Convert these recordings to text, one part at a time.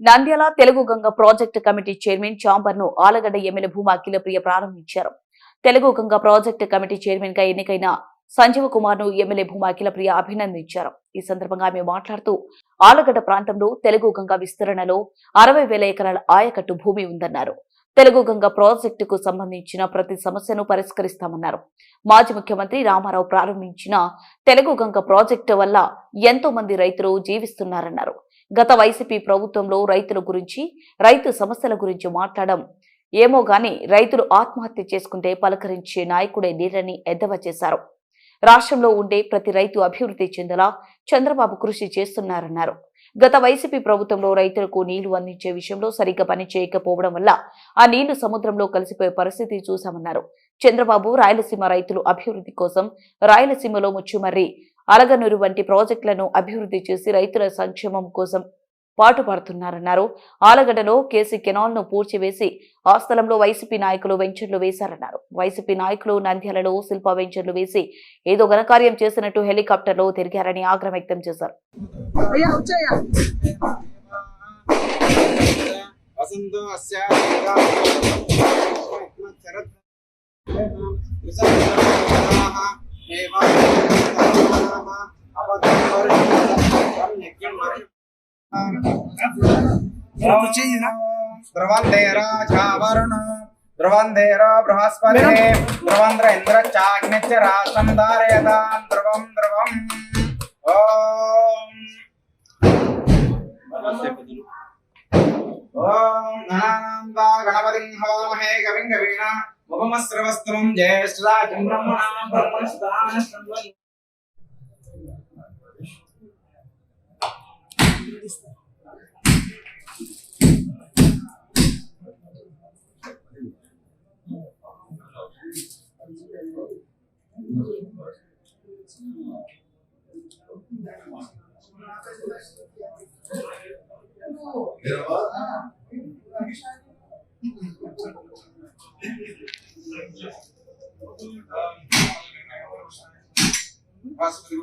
Nandyal Telugu Ganga project committee chairman చాంబర్ను Allagadda MLA Bhuma Akhilapriya ప్రారంభించారు. Telugu Ganga project committee చైర్మన్గా ఎన్నికైన సంజీవ్ కుమార్ను ఎమ్మెల్యే భూమా అఖిలప్రియ అభినందించారు. ఈ సందర్భంగా ఆమె మాట్లాడుతూ ఆలగడ్డ ప్రాంతంలో తెలుగు గంగ విస్తరణలో అరవై వేల ఎకరాల ఆయకట్టు భూమి ఉందన్నారు. తెలుగు గంగ ప్రాజెక్టుకు సంబంధించిన ప్రతి సమస్యను పరిష్కరిస్తామన్నారు. మాజీ ముఖ్యమంత్రి రామారావు ప్రారంభించిన తెలుగు గంగ ప్రాజెక్టు వల్ల ఎంతో మంది రైతులు జీవిస్తున్నారన్నారు. గత వైసీపీ ప్రభుత్వంలో రైతుల గురించి రైతు సమస్యల గురించి మాట్లాడడం. ఏమో గాని రైతులు ఆత్మహత్య చేసుకుంటే పలకరించే నాయకుడే నీరని ఎద్దవ చేశారు. రాష్ట్రంలో ఉండే ప్రతి రైతు అభివృద్ధి చెందేలా చంద్రబాబు కృషి చేస్తున్నారన్నారు. గత వైసీపీ ప్రభుత్వంలో రైతులకు నీళ్ళు అందించే విషయంలో సరిగ్గా పని చేయకపోవడం వల్ల ఆ నీళ్ళు సముద్రంలో కలిసిపోయే పరిస్థితి చూశామన్నారు. చంద్రబాబు రాయలసీమ రైతులు అభివృద్ధి కోసం రాయలసీమలో ముచ్చుమర్రి అలగనూరు వంటి ప్రాజెక్టులను అభివృద్ధి చేసి రైతుల సంక్షేమం కోసం పాటుపడుతున్నారన్నారు. ఆలగడ్డలో కేసీ కెనాల్ను పూడ్చివేసి ఆ స్థలంలో వైసీపీ నాయకులు వెంచర్లు వేశారన్నారు. వైసీపీ నాయకులు నంద్యాలలో శిల్ప వెంచర్లు వేసి ఏదో ఘనకార్యం చేసినట్టు హెలికాప్టర్లో తిరిగారని ఆగ్రహం వ్యక్తం చేశారు. శరత్ ధ్రువందే రాజావరుణ ధ్రువందేర బృహస్పతి ధ్రువంద్ర ఇంద్ర చాగ్నిత్య రాష్ట్రం ధారయతాం ధ్రువం ధ్రువం. ఓం. ఓం గణానాంతా గణపతిం హవామహే కవిం జ్యేష్ఠరాజం బ్రహ్మణా lista. Gravado? Passa para o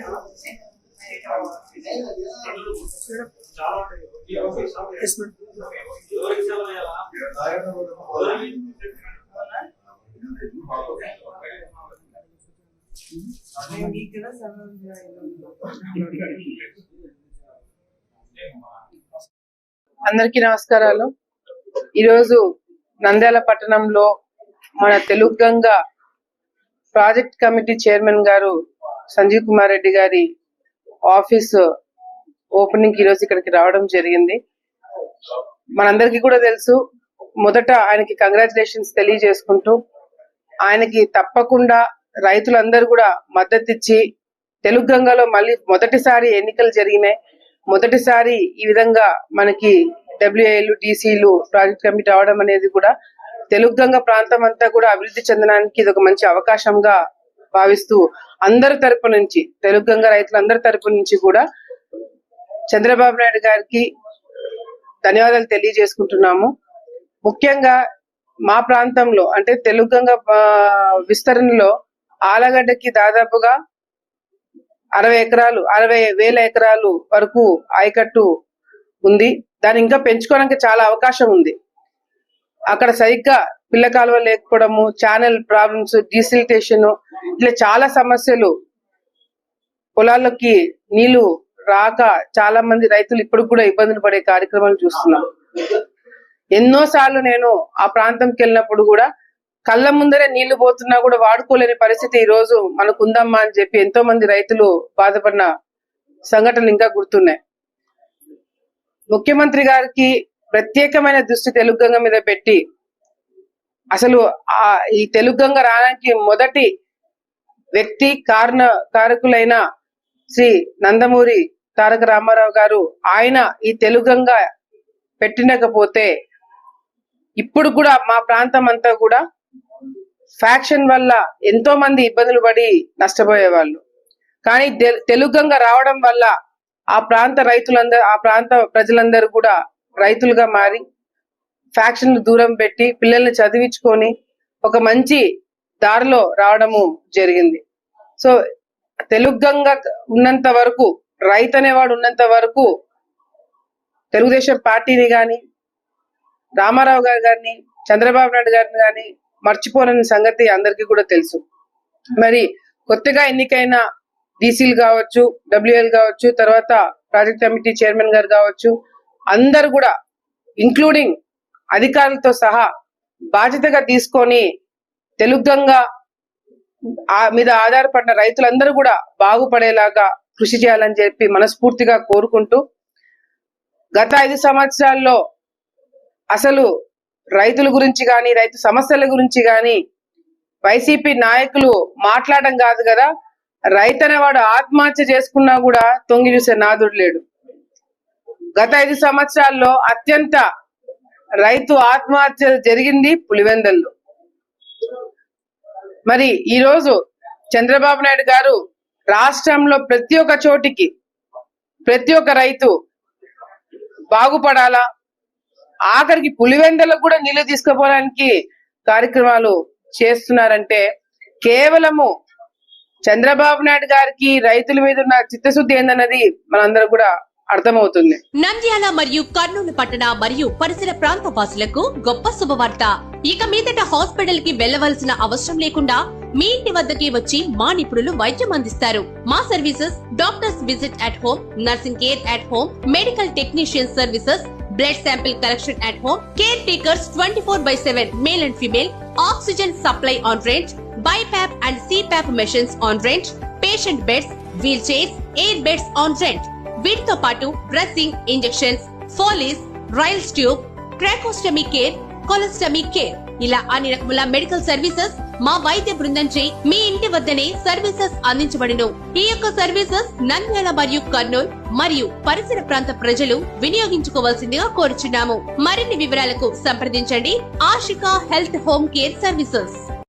అందరికీ నమస్కారాలు. ఈరోజు నంద్యాల పట్టణంలో మన Telugu Ganga project committee chairman గారు సంజీవ్ కుమార్ రెడ్డి గారి ఆఫీస్ ఓపెనింగ్ ఈరోజు ఇక్కడికి రావడం జరిగింది. మనందరికీ కూడా తెలుసు మొదట ఆయనకి కంగ్రాచులేషన్స్ తెలియజేసుకుంటూ ఆయనకి తప్పకుండా రైతులందరూ కూడా మద్దతు ఇచ్చి తెలుగు గంగలో మళ్ళీ మొదటిసారి ఎన్నికలు జరిగినాయి. మొదటిసారి ఈ విధంగా మనకి డబ్ల్యూఏలు డీసీలు ప్రాజెక్ట్ కమిటీ అవడం అనేది కూడా తెలుగు గంగ ప్రాంతం అంతా కూడా అభివృద్ధి చెందడానికి ఇది ఒక మంచి అవకాశంగా భావిస్తూ అందరి తరపు నుంచి తెలుగు గంగ రైతులందరి తరపు నుంచి కూడా చంద్రబాబు నాయుడు గారికి ధన్యవాదాలు తెలియజేసుకుంటున్నాము. ముఖ్యంగా మా ప్రాంతంలో అంటే తెలుగు గంగ విస్తరణలో ఆలగడ్డకి దాదాపుగా అరవై ఎకరాలు అరవై వేల ఎకరాలు వరకు ఆయకట్టు ఉంది. దాన్ని ఇంకా పెంచుకోవడానికి చాలా అవకాశం ఉంది. అక్కడ సరిగ్గా పిల్ల కాలువ లేకపోవడము ఛానల్ ప్రాబ్లమ్స్ డీసిలిటేషన్ ఇట్లా చాలా సమస్యలు. పొలాల్లోకి నీళ్ళు రాక చాలా మంది రైతులు ఇప్పుడు కూడా ఇబ్బందులు పడే కార్యక్రమాలు చూస్తున్నాం. ఎన్నో సార్లు నేను ఆ ప్రాంతంకి వెళ్ళినప్పుడు కూడా కళ్ళ ముందరే నీళ్ళు పోతున్నా కూడా వాడుకోలేని పరిస్థితి ఈ రోజు మనకు ఉందమ్మా అని చెప్పి ఎంతో మంది రైతులు బాధపడిన సంఘటనలు ఇంకా గుర్తున్నాయి. ముఖ్యమంత్రి గారికి ప్రత్యేకమైన దృష్టి తెలుగు గంగ మీద పెట్టి అసలు ఆ ఈ తెలుగు గంగ రావడానికి మొదటి వ్యక్తి కారణ కారకులైన శ్రీ నందమూరి తారక రామారావు గారు ఆయన ఈ తెలుగు గంగ పెట్టినకపోతే ఇప్పుడు కూడా మా ప్రాంతం అంతా కూడా ఫ్యాక్షన్ వల్ల ఎంతో మంది ఇబ్బందులు పడి నష్టపోయేవాళ్ళు కానీ తెలుగు గంగ రావడం వల్ల ఆ ప్రాంత రైతులందరూ ఆ ప్రాంత ప్రజలందరూ కూడా రైతులుగా మారి ఫ్యాక్షన్ దూరం పెట్టి పిల్లల్ని చదివించుకొని ఒక మంచి దారిలో రావడము జరిగింది. సో తెలుగంగా ఉన్నంత వరకు రైతు అనేవాడు ఉన్నంత వరకు తెలుగుదేశం పార్టీని కానీ రామారావు గారు గారిని చంద్రబాబు నాయుడు గారిని కానీ మర్చిపోలేని సంగతి అందరికీ కూడా తెలుసు. మరి కొత్తగా ఎన్నికైన డీసీలు కావచ్చు డబ్ల్యూఎల్ కావచ్చు తర్వాత ప్రాజెక్ట్ కమిటీ చైర్మన్ గారు కావచ్చు అందరు కూడా ఇంక్లూడింగ్ అధికారులతో సహా బాధ్యతగా తీసుకొని తెలుగంగా ఆ మీద ఆధారపడిన రైతులందరూ కూడా బాగుపడేలాగా కృషి చేయాలని చెప్పి మనస్ఫూర్తిగా కోరుకుంటూ గత ఐదు సంవత్సరాల్లో అసలు రైతుల గురించి కానీ రైతు సమస్యల గురించి కానీ వైసీపీ నాయకులు మాట్లాడడం కాదు కదా రైతు ఆత్మహత్య చేసుకున్నా కూడా తొంగి చూసే నాదుడు లేడు. గత ఐదు సంవత్సరాల్లో అత్యంత రైతు ఆత్మహత్య జరిగింది పులివెందల్లో. మరి ఈ రోజు చంద్రబాబు నాయుడు గారు రాష్ట్రంలో ప్రతి ఒక్క చోటికి ప్రతి ఒక్క రైతు బాగుపడాలా? ఆఖరికి పులివెందలకు కూడా నీళ్ళు తీసుకుపోవడానికి కార్యక్రమాలు చేస్తున్నారంటే కేవలము చంద్రబాబు నాయుడు గారికి రైతుల మీద ఉన్న చిత్తశుద్ధి ఏందన్నది మనందరం కూడా అర్థమవుతుంది. నంద్యాల మరియు కర్నూలు పట్టణ మరియు పరిసర ప్రాంత వాసులకు గొప్ప శుభవార్త. ఇక మీదట హాస్పిటల్కి వెళ్ళవలసిన అవసరం లేకుండా మీ ఇంటి వద్దకే వచ్చి మా నిపుణులు వైద్యం అందిస్తారు. మా services doctors visit at home nursing care at home medical technician services blood sample collection at home care takers twenty four by seven male and female oxygen supply on rent BiPAP and CPAP machines on rent patient beds wheel chairs air beds on rent వీటితో పాటు dressing injections Foley's Ryle's tube tracheostomy care colostomy care. ఇలా అన్ని రకముల medical services మా వైద్య బృందంచే మీ ఇంటి వద్దనే services అందించబడును. ఈ యొక్క సర్వీసెస్ నంద్యాల మరియు కర్నూలు మరియు పరిసర ప్రాంత ప్రజలు వినియోగించుకోవాల్సిందిగా కోరుచున్నాము. మరిన్ని వివరాలకు సంప్రదించండి. Ashika health home care services.